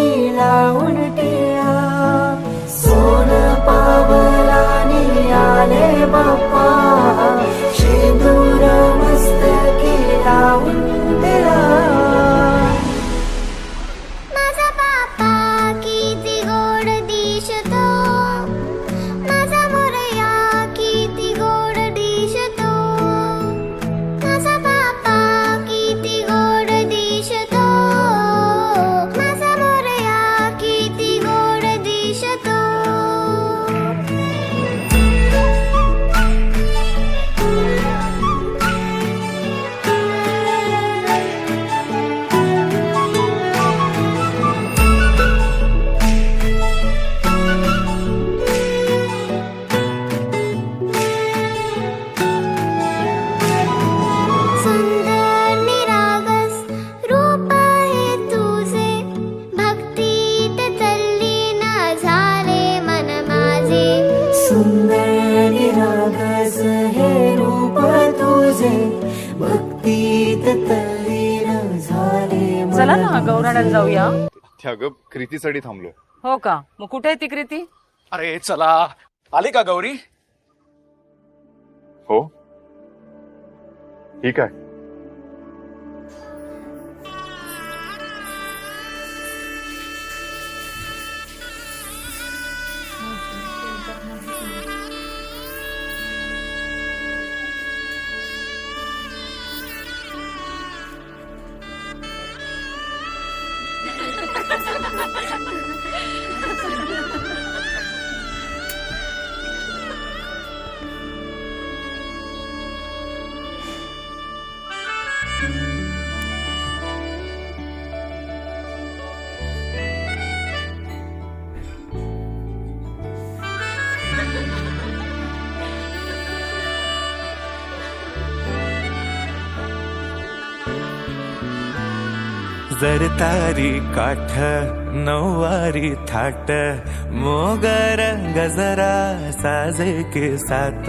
पालखीला उलटिया सोन पावलाने आले बाप्पा. झाले चला ना गौराण्याला जाऊया. त्या ग कृतीसाठी थांबलो हो का? मग कुठे आहे ती कृती अरे चला. आली का गौरी? हो. ठीक आहे. जर तारी काठ नऊवारी थाट मोगर गजरा साजे के साथ.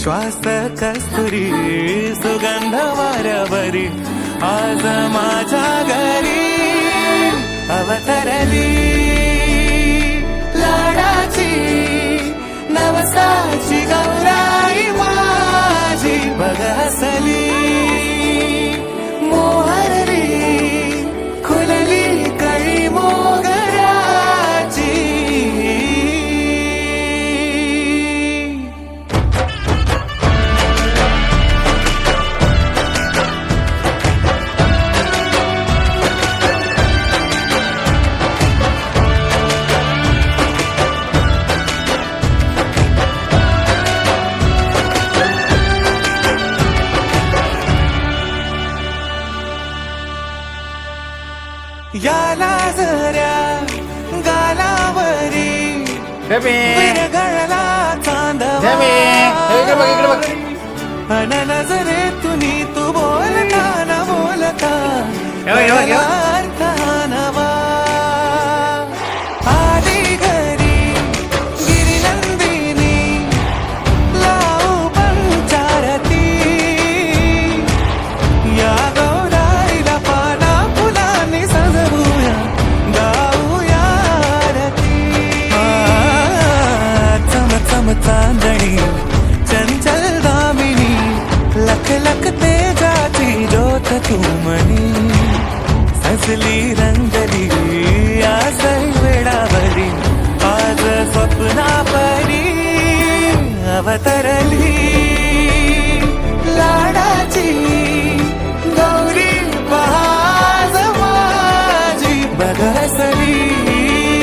ശ്വാസ കസ്തുരി സുഗന്ധവരവരി ആസമാ ജാഗരി അവത याला जऱ्या गालावरी विरघळला चांदवा अन नजरे तुनी तू बोलता न बोलता सजली रंगली आज वेळावरी आज स्वप्ना परी अवतरली.